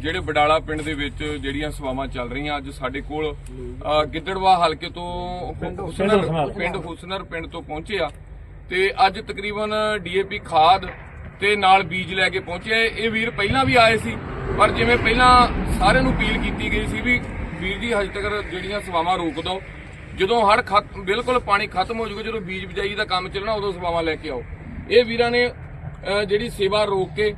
ਜਿਹੜੇ ਬਡਾਲਾ ਪਿੰਡ ਦੇ ਵਿੱਚ ਜਿਹੜੀਆਂ ਸੇਵਾਵਾਂ ਚੱਲ ਰਹੀਆਂ ਅੱਜ ਸਾਡੇ ਕੋਲ ਗਿੱਦੜਵਾ ਹਲਕੇ ਤੋਂ ਹੁਸਨਰ ਪਿੰਡ ਹੁਸਨਰ ਪਿੰਡ ਤੋਂ ਪਹੁੰਚੇ ਆ। ਤੇ ਅੱਜ ਤਕਰੀਬਨ ਡੀਏਪੀ ਖਾਦ ਤੇ ਨਾਲ ਬੀਜ ਲੈ ਕੇ ਪਹੁੰਚੇ। ਇਹ ਵੀਰ ਪਹਿਲਾਂ ਵੀ ਆਏ ਸੀ ਪਰ ਜਿਵੇਂ ਪਹਿਲਾਂ ਸਾਰਿਆਂ ਨੂੰ ਅਪੀਲ ਕੀਤੀ ਗਈ ਸੀ ਵੀ ਵੀਰ ਜੀ ਹਜੇ ਤੱਕ ਜਿਹੜੀਆਂ ਸੇਵਾਵਾਂ ਰੋਕ ਦਿਓ। ਜਦੋਂ ਹੜ ਬਿਲਕੁਲ ਪਾਣੀ ਖਤਮ ਹੋ ਜਾਊਗਾ ਜਦੋਂ ਬੀਜ ਬਿਜਾਈ ਦਾ ਕੰਮ ਚੱਲਣਾ ਉਦੋਂ ਸੇਵਾਵਾਂ ਲੈ ਕੇ ਆਓ। ਇਹ ਵੀਰਾਂ ਨੇ ਜਿਹੜੀ ਸੇਵਾ ਰੋਕ ਕੇ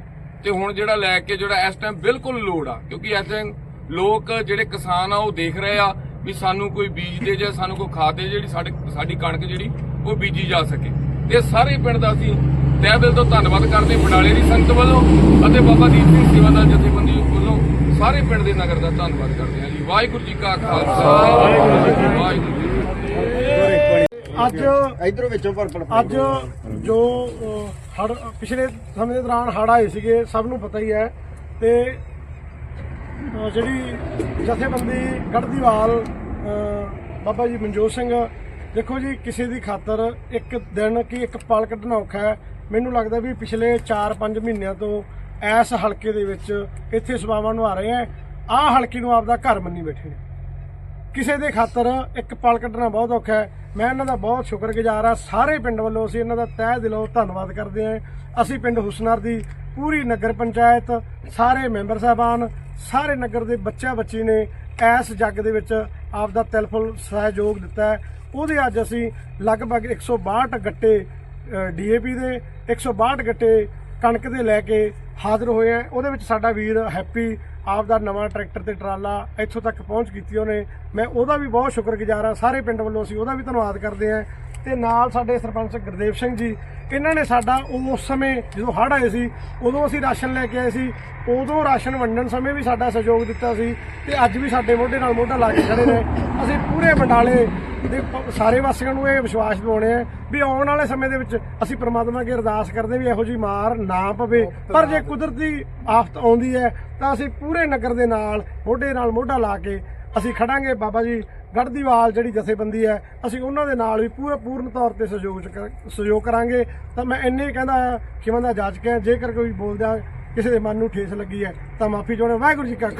ਤੇ ਹੁਣ ਜਿਹੜਾ ਲੈ ਕੇ ਜਿਹੜਾ ਇਸ ਟਾਈਮ ਬਿਲਕੁਲ ਲੋੜ ਆ ਕਿਉਂਕਿ ਇਸ ਟਾਈਮ ਲੋਕ ਜਿਹੜੇ ਕਿਸਾਨ ਆ ਉਹ ਦੇਖ ਰਹੇ ਆ ਵੀ ਸਾਨੂੰ ਕੋਈ ਬੀਜ ਦੇ ਜਾਂ ਸਾਨੂੰ ਕੋਈ ਖਾਦ ਦੇ ਜਿਹੜੀ ਸਾਡੇ ਸਾਡੀ ਕਣਕ ਜਿਹੜੀ ਉਹ ਬੀਜੀ ਜਾ ਸਕੇ। ਤੇ ਸਾਰੇ ਪਿੰਡ ਦਾ ਅਸੀਂ ਤਹਿ ਦਿਲ ਤੋਂ ਧੰਨਵਾਦ ਕਰਦੇ ਬਡਾਲੇ ਦੀ ਸੰਗਤ ਵੱਲੋਂ ਅਤੇ ਬਾਬਾ ਦੀਪ ਸਿੰਘ ਸੇਵਾਦਾਰ ਜਥੇਬੰਦੀ ਵੱਲੋਂ ਸਾਰੇ ਪਿੰਡ ਦੇ ਨਗਰ ਦਾ ਧੰਨਵਾਦ ਕਰਦੇ ਹਾਂ ਜੀ। ਵਾਹਿਗੁਰੂ ਜੀ ਕਾ ਖਾਲਸਾ। ਵਾਹਿਗੁਰੂ ਜੀ ਕੀ ਫਤਿਹ ਅੱਜ ਇਧਰੋਂ ਵਿੱਚੋਂ ਪਰ ਪਰ ਅੱਜ ਜੋ ਹੜ ਪਿਛਲੇ ਸਮੇਂ ਦੇ ਦੌਰਾਨ ਹੜ ਆਏ ਸੀਗੇ ਸਭ ਨੂੰ ਪਤਾ ਹੀ ਹੈ। ਤੇ ਜਿਹੜੀ ਜਥੇਬੰਦੀ ਗੜਦੀਵਾਲ ਬਾਬਾ ਜੀ ਮਨਜੋਤ ਸਿੰਘ ਦੇਖੋ ਜੀ ਕਿਸੇ ਦੀ ਖਾਤਰ ਇੱਕ ਦਿਨ ਕੀ ਇੱਕ ਪਲ ਕੱਢਣਾ ਔਖਾ ਹੈ। ਮੈਨੂੰ ਲੱਗਦਾ ਵੀ ਪਿਛਲੇ 4-5 ਮਹੀਨਿਆਂ ਤੋਂ ਇਸ ਹਲਕੇ ਦੇ ਵਿੱਚ ਇੱਥੇ ਸਭਾਵਾਂ ਨਿਭਾ ਰਹੇ ਆ ਆਹ ਹਲਕੇ ਨੂੰ ਆਪਦਾ ਘਰ ਮੰਨੀ ਬੈਠੇ ਨੇ। ਕਿਸੇ ਦੇ ਖਾਤਰ ਇੱਕ ਪਲ ਕੱਢਣਾ ਬਹੁਤ ਔਖਾ ਹੈ। ਮੈਂ ਇਹਨਾਂ ਦਾ ਬਹੁਤ ਸ਼ੁਕਰਗੁਜ਼ਾਰ ਆ ਸਾਰੇ ਪਿੰਡ ਵੱਲੋਂ ਅਸੀਂ ਇਹਨਾਂ ਦਾ ਤਹਿ ਦਿਲੋਂ ਧੰਨਵਾਦ ਕਰਦੇ ਹਾਂ। ਅਸੀਂ ਪਿੰਡ ਹੁਸਨਰ ਦੀ ਪੂਰੀ ਨਗਰ ਪੰਚਾਇਤ, ਸਾਰੇ ਮੈਂਬਰ ਸਾਹਿਬਾਨ, ਸਾਰੇ ਨਗਰ ਦੇ ਬੱਚਾ ਬੱਚੀ ਨੇ ਇਸ ਜੱਗ ਦੇ ਵਿੱਚ ਆਪ ਦਾ ਤਿਲਫੁਲ ਸਹਿਯੋਗ ਦਿੱਤਾ ਹੈ। ਉਹਦੇ ਅੱਜ ਅਸੀਂ ਲਗਭਗ 162 ਗੱਟੇ ਡੀਏਪੀ ਦੇ 162 ਗੱਟੇ ਕਣਕ ਦੇ ਲੈ ਕੇ ਹਾਜ਼ਰ ਹੋਏ ਆ ਉਹਦੇ ਵਿੱਚ ਸਾਡਾ ਵੀਰ ਹੈਪੀ ਆਪ ਦਾ ਨਵਾਂ ਟਰੈਕਟਰ ਤੇ ਟਰਾਲਾ ਇੱਥੋਂ ਤੱਕ ਪਹੁੰਚ ਕੀਤੀ ਉਹਨੇ। ਮੈਂ ਉਹਦਾ ਵੀ ਬਹੁਤ ਸ਼ੁਕਰਗੁਜ਼ਾਰ ਆ ਸਾਰੇ ਪਿੰਡ ਵੱਲੋਂ ਅਸੀਂ ਉਹਦਾ ਵੀ ਧੰਨਵਾਦ ਕਰਦੇ ਆ ਤੇ ਨਾਲ ਸਾਡੇ ਸਰਪੰਚ ਗੁਰਦੇਵ ਸਿੰਘ ਜੀ, ਇਹਨਾਂ ਨੇ ਸਾਡਾ ਉਸ ਸਮੇਂ ਜਦੋਂ ਹੜ੍ਹ ਆਏ ਸੀ, ਉਦੋਂ ਅਸੀਂ ਰਾਸ਼ਨ ਲੈ ਕੇ ਆਏ ਸੀ। ਉਦੋਂ ਰਾਸ਼ਨ ਵੰਡਣ ਸਮੇਂ ਵੀ ਸਾਡਾ ਸਹਿਯੋਗ ਦਿੱਤਾ ਸੀ। ਤੇ ਅੱਜ ਵੀ ਸਾਡੇ ਮੋਢੇ ਨਾਲ ਮੋਢਾ ਲਾ ਕੇ ਖੜੇ ਨੇ। ਅਸੀਂ ਪੂਰੇ ਬੰਡਾਲੇ ਪ- ਸਾਰੇ ਵਾਸੀਆਂ ਨੂੰ ਇਹ ਵਿਸ਼ਵਾਸ ਦਿਵਾਉਣੇ ਆ ਵੀ ਆਉਣ ਵਾਲੇ ਸਮੇਂ ਦੇ ਵਿੱਚ ਅਸੀਂ ਪ੍ਰਮਾਤਮਾ ਅੱਗੇ ਅਰਦਾਸ ਕਰਦੇ ਵੀ ਇਹੋ ਜੀ ਮਾਰ ਨਾ ਪਵੇ। ਪਰ ਜੇ ਕੁਦਰਤੀ ਆਫਤ ਆਉਂਦੀ ਹੈ ਤਾਂ ਅਸੀਂ ਪੂਰੇ ਨਗਰ ਦੇ ਨਾਲ ਮੋਢੇ ਨਾਲ ਮੋਢਾ ਲਾ ਕੇ ਅਸੀਂ ਖੜਾਂਗੇ। ਬਾਬਾ ਜੀ ਗੜਦੀਵਾਲ ਜਿਹੜੀ ਜਥੇਬੰਦੀ ਹੈ ਅਸੀਂ ਉਹਨਾਂ ਦੇ ਨਾਲ ਵੀ ਪੂਰਾ ਪੂਰਨ ਤੌਰ ਤੇ ਸਹਿਯੋਗ ਸਹਿਯੋਗ ਕਰਾਂਗੇ। ਤਾਂ ਮੈਂ ਇੰਨੇ ਹੀ ਕਹਿੰਦਾ ਖਿਮਾ ਦਾ ਜਾਚ ਕੇ ਜੇਕਰ ਕੋਈ ਬੋਲਦਾ ਕਿਸੇ ਦੇ ਮਨ ਨੂੰ ਠੇਸ ਲੱਗੀ ਹੈ ਤਾਂ ਮਾਫੀ ਚਾਹੁੰਦਾ ਵਾਹਿਗੁਰੂ ਜੀ ਕਾ